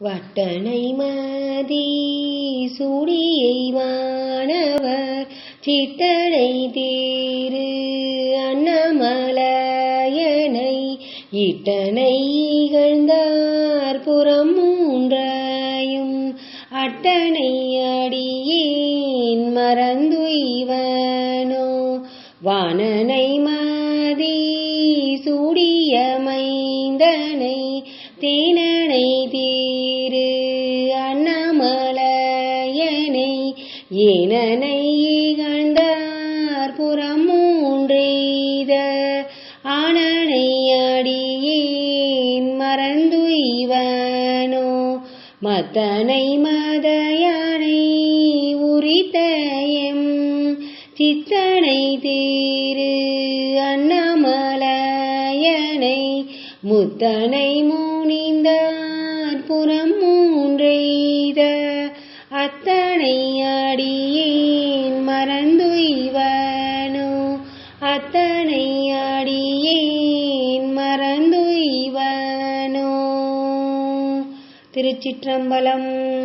வட்டனை மதி சுடியை வானவர் சித்தனை தேரு அண்ணமலையனை இட்டனை இகழ்ந்தார் புறம் மூன்றாயும் அட்டனை அடியேன் மறந்துய்வனோ வானனை மதி சூடிய மைந்தனை தேனனை தீரு ஏனனை கண்டார் புறம் மூன்றெய்த ஆனனை அடியேன் மறந்துய்வனோ? மத்தனை மதையானை உரித்த எம் சித்தனை தீரு அண்ணாமலையனை. முத்தனை முனிந்தார் புறம் மூன்றெய்த அத்தனை அடியேன் மறந்து இவனோ. அத்தனை அடியேன் மறந்து இவனோ. திருச்சிற்றம்பலம்